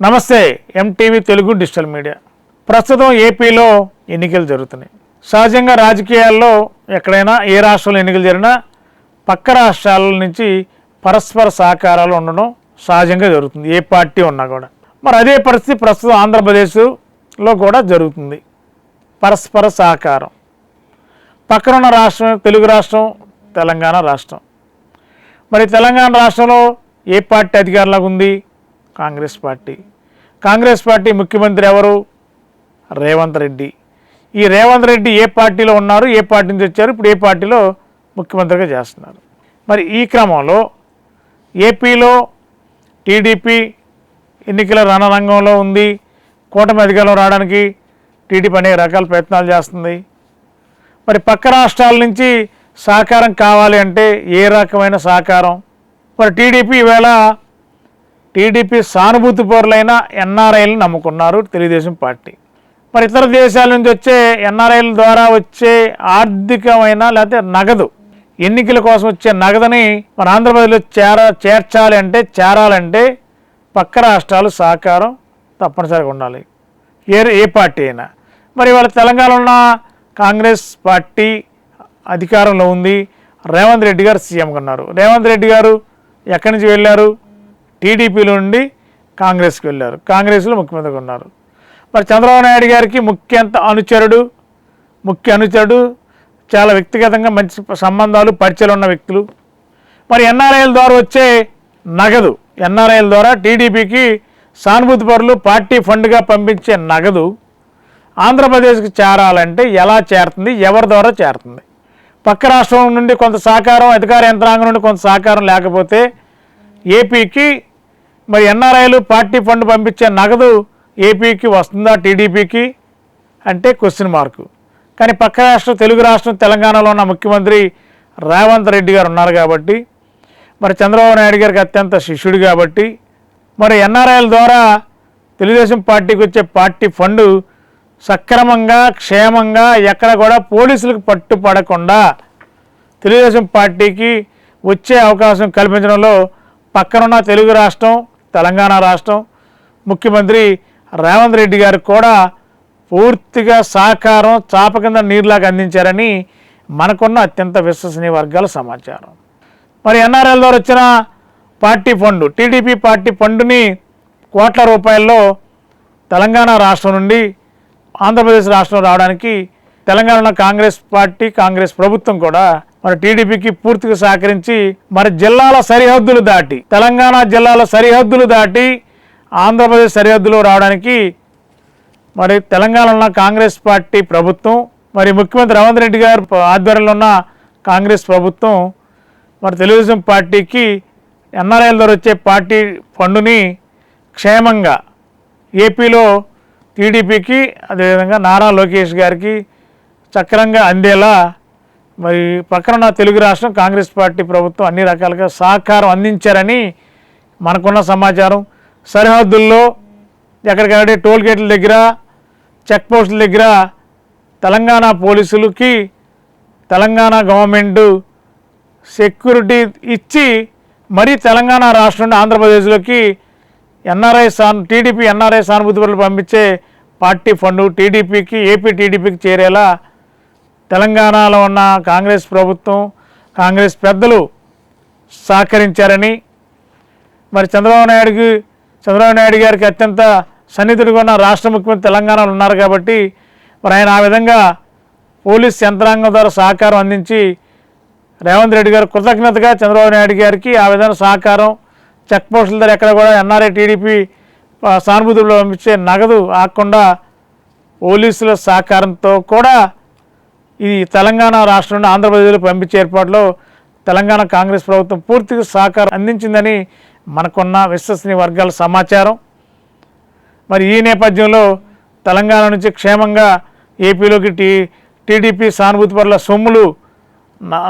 నమస్తే MTV Telugu digital media. ప్రస్తుతం ఏపీలో ఎన్నికలు జరుగుతున్నాయి. సహజంగా రాజకీయాల్లో ఎక్కడైనా ఏ రాష్ట్రంలో ఎన్నికలు జరిగినా పక్క రాష్ట్రాల నుంచి పరస్పర సహకారాలు ఉండడం సహజంగా జరుగుతుంది. ఏ పార్టీ ఉన్నా కూడా. మరి అదే పరిస్థితి ప్రస్తుతం ఆంధ్రప్రదేశ్లో కూడా జరుగుతుంది. పరస్పర సహకారం. పక్కనున్న రాష్ట్రం తెలుగు రాష్ట్రం తెలంగాణ రాష్ట్రం. మరి తెలంగాణ రాష్ట్రంలో ఏ పార్టీ అధికారంలోకి ఉంది? కాంగ్రెస్ పార్టీ. కాంగ్రెస్ పార్టీ ముఖ్యమంత్రి ఎవరు? రేవంత్ రెడ్డి. ఈ రేవంత్ రెడ్డి ఏ పార్టీలో ఉన్నారు? ఏ పార్టీ నుంచి వచ్చారు? ఇప్పుడు ఏ పార్టీలో ముఖ్యమంత్రిగా చేస్తున్నారు? మరి ఈ క్రమంలో ఏపీలో టీడీపీ ఎన్నికల రణరంగంలో ఉంది. కూటమి అధికారంలో రావడానికి టీడీపీ అనేక రకాల ప్రయత్నాలు చేస్తుంది. మరి పక్క రాష్ట్రాల నుంచి సహకారం కావాలి అంటే ఏ రకమైన సహకారం? మరి టీడీపీ ఈవేళ టీడీపీ సానుభూతి పౌరులైన ఎన్ఆర్ఐలు నమ్ముకున్నారు తెలుగుదేశం పార్టీ. మరి ఇతర దేశాల నుంచి వచ్చే ఎన్ఆర్ఐల ద్వారా వచ్చే ఆర్థికమైన లేకపోతే నగదు ఎన్నికల కోసం వచ్చే నగదని మన ఆంధ్రప్రదేశ్లో చేర చేర్చాలి అంటే చేరాలంటే పక్క రాష్ట్రాలు సహకారం తప్పనిసరిగా ఉండాలి. ఏ ఏ పార్టీ అయినా. మరి ఇవాళ తెలంగాణలో ఉన్న కాంగ్రెస్ పార్టీ అధికారంలో ఉంది. రేవంత్ రెడ్డి గారు సీఎంగా ఉన్నారు. రేవంత్ రెడ్డి గారు ఎక్కడి నుంచి వెళ్ళారు? టీడీపీలో నుండి కాంగ్రెస్కి వెళ్ళారు. కాంగ్రెస్లో ముఖ్యమంత్రిగా ఉన్నారు. మరి చంద్రబాబు నాయుడు గారికి ముఖ్య అనుచరుడు ముఖ్య అనుచరుడు చాలా వ్యక్తిగతంగా మంచి సంబంధాలు పరిచయాలు ఉన్న వ్యక్తులు. మరి ఎన్ఆర్ఐల ద్వారా వచ్చే నగదు ఎన్ఆర్ఐల ద్వారా టీడీపీకి సానుభూతి పరులు పార్టీ ఫండ్గా పంపించే నగదు ఆంధ్రప్రదేశ్కి చేరాలంటే ఎలా చేరుతుంది ఎవరి ద్వారా చేరుతుంది? పక్క రాష్ట్రం నుండి కొంత సహకారం అధికార యంత్రాంగం నుండి కొంత సహకారం లేకపోతే ఏపీకి మరి ఎన్ఆర్ఐలు పార్టీ ఫండ్ పంపించే నగదు ఏపీకి వస్తుందా టీడీపీకి? అంటే క్వశ్చన్ మార్కు. కానీ పక్క రాష్ట్రం తెలుగు రాష్ట్రం తెలంగాణలో ఉన్న ముఖ్యమంత్రి రేవంత్ రెడ్డి గారు ఉన్నారు కాబట్టి మరి చంద్రబాబు నాయుడు గారికి అత్యంత శిష్యుడు కాబట్టి మరి ఎన్ఆర్ఐల ద్వారా తెలుగుదేశం పార్టీకి వచ్చే పార్టీ ఫండ్ సక్రమంగా క్షేమంగా ఎక్కడ కూడా పోలీసులకు పట్టుపడకుండా తెలుగుదేశం పార్టీకి వచ్చే అవకాశం కల్పించడంలో పక్కనున్న తెలుగు రాష్ట్రం తెలంగాణ రాష్ట్రం. ముఖ్యమంత్రి రేవంత్ రెడ్డి గారు కూడా పూర్తిగా సహకారం చాప కింద నీరులాగా అందించారని మనకున్న అత్యంత విశ్వసనీయ వర్గాల సమాచారం. మరి ఎన్ఆర్ఎల్ ద్వారా వచ్చిన పార్టీ ఫండ్ టీడీపీ పార్టీ ఫండ్ని కోట్ల రూపాయల్లో తెలంగాణ రాష్ట్రం నుండి ఆంధ్రప్రదేశ్ రాష్ట్రం రావడానికి తెలంగాణ కాంగ్రెస్ పార్టీ కాంగ్రెస్ ప్రభుత్వం కూడా మరి టీడీపీకి పూర్తిగా సహకరించి మరి జిల్లాల సరిహద్దులు దాటి తెలంగాణ జిల్లాల సరిహద్దులు దాటి ఆంధ్రప్రదేశ్ సరిహద్దులో రావడానికి మరి తెలంగాణలో ఉన్న కాంగ్రెస్ పార్టీ ప్రభుత్వం మరి ముఖ్యమంత్రి రేవంత్ రెడ్డి గారు ఆధ్వర్యంలో ఉన్న కాంగ్రెస్ ప్రభుత్వం మరి తెలుగుదేశం పార్టీకి ఎన్ఆర్ఐల ద్వారా వచ్చే పార్టీ ఫండుని క్షేమంగా ఏపీలో టీడీపీకి అదేవిధంగా నారా లోకేష్ గారికి చక్రంగా అందేలా మరి పక్కన ఉన్న తెలుగు రాష్ట్రం కాంగ్రెస్ పార్టీ ప్రభుత్వం అన్ని రకాలుగా సహకారం అందించారని మనకున్న సమాచారం. సరిహద్దుల్లో ఎక్కడికక్కడ టోల్ గేట్ల దగ్గర చెక్ పోస్టుల దగ్గర తెలంగాణ పోలీసులకి తెలంగాణ గవర్నమెంట్ సెక్యూరిటీ ఇచ్చి మరీ తెలంగాణ రాష్ట్రం నుండి ఆంధ్రప్రదేశ్లోకి ఎన్ఆర్ఐ సాన్ టీడీపీ ఎన్ఆర్ఐ సానుభూతి పంపించే పార్టీ ఫండ్ టీడీపీకి ఏపీ టీడీపీకి చేరేలా తెలంగాణలో ఉన్న కాంగ్రెస్ ప్రభుత్వం కాంగ్రెస్ పెద్దలు సహకరించారని మరి చంద్రబాబు నాయుడుకి చంద్రబాబు నాయుడు గారికి అత్యంత సన్నిహితుడిగా ఉన్న రాష్ట్ర ముఖ్యమంత్రి తెలంగాణలో ఉన్నారు కాబట్టి మరి ఆయన ఆ విధంగా పోలీస్ యంత్రాంగం ద్వారా సహకారం అందించి రేవంత్ రెడ్డి గారు కృతజ్ఞతగా చంద్రబాబు నాయుడు గారికి ఆ విధంగా సహకారం చెక్ పోస్టుల దగ్గర ఎక్కడ కూడా ఎన్ఆర్ఐ టీడీపీ సానుభూతులు పంపించే నగదు ఆకుండా పోలీసుల సహకారంతో కూడా ఈ తెలంగాణ రాష్ట్రం నుండి ఆంధ్రప్రదేశ్లో పంపించే ఏర్పాటులో తెలంగాణ కాంగ్రెస్ ప్రభుత్వం పూర్తిగా సహకారం అందించిందని మనకున్న విశ్వసనీయ వర్గాల సమాచారం. మరి ఈ నేపథ్యంలో తెలంగాణ నుంచి క్షేమంగా ఏపీలోకి టీ టీడీపీ సానుభూతి పరుల సొమ్ములు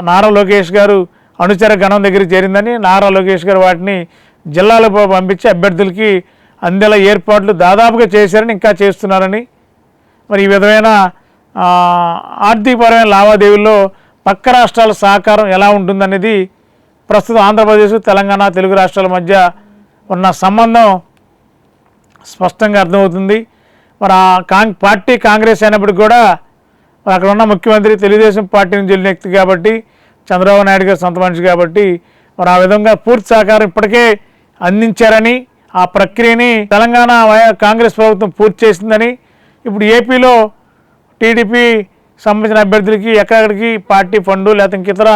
నారా లోకేష్ గారు అనుచర గణం దగ్గర చేరిందని నారా లోకేష్ గారు వాటిని జిల్లాలకు పంపించి అభ్యర్థులకి అందేలా ఏర్పాట్లు దాదాపుగా చేశారని ఇంకా చేస్తున్నారని. మరి ఈ విధమైన ఆర్థికపరమైన లావాదేవీల్లో పక్క రాష్ట్రాల సహకారం ఎలా ఉంటుందనేది ప్రస్తుతం ఆంధ్రప్రదేశ్ తెలంగాణ తెలుగు రాష్ట్రాల మధ్య ఉన్న సంబంధం స్పష్టంగా అర్థమవుతుంది. మరి ఆ కాంగ్ పార్టీ కాంగ్రెస్ అయినప్పటికి కూడా మరి అక్కడ ఉన్న ముఖ్యమంత్రి తెలుగుదేశం పార్టీ నుంచి వెళ్ళిన వ్యక్తి కాబట్టి చంద్రబాబు నాయుడు గారు సొంత మనిషి కాబట్టి మరి ఆ విధంగా పూర్తి సహకారం ఇప్పటికే అందించారని ఆ ప్రక్రియని తెలంగాణ వై- కాంగ్రెస్ ప్రభుత్వం పూర్తి చేసిందని ఇప్పుడు ఏపీలో టీడీపీ సంబంధించిన అభ్యర్థులకి ఎక్కడెక్కడికి పార్టీ ఫండు లేకపోతే ఇంక ఇతర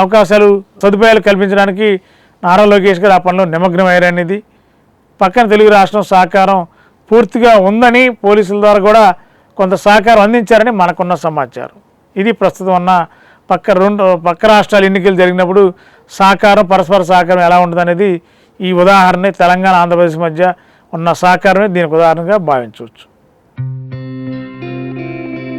అవకాశాలు సదుపాయాలు కల్పించడానికి నారా లోకేష్ గారు ఆ పనిలో నిమగ్నమయ్యారనేది పక్కన తెలుగు రాష్ట్రం సహకారం పూర్తిగా ఉందని పోలీసుల ద్వారా కూడా కొంత సహకారం అందించారని మనకున్న సమాచారం. ఇది ప్రస్తుతం ఉన్న పక్క రెండు పక్క రాష్ట్రాల ఎన్నికలు జరిగినప్పుడు సహకారం పరస్పర సహకారం ఎలా ఉంటుందనేది ఈ ఉదాహరణ తెలంగాణ ఆంధ్రప్రదేశ్ మధ్య ఉన్న సహకారమే దీనికి ఉదాహరణగా భావించవచ్చు.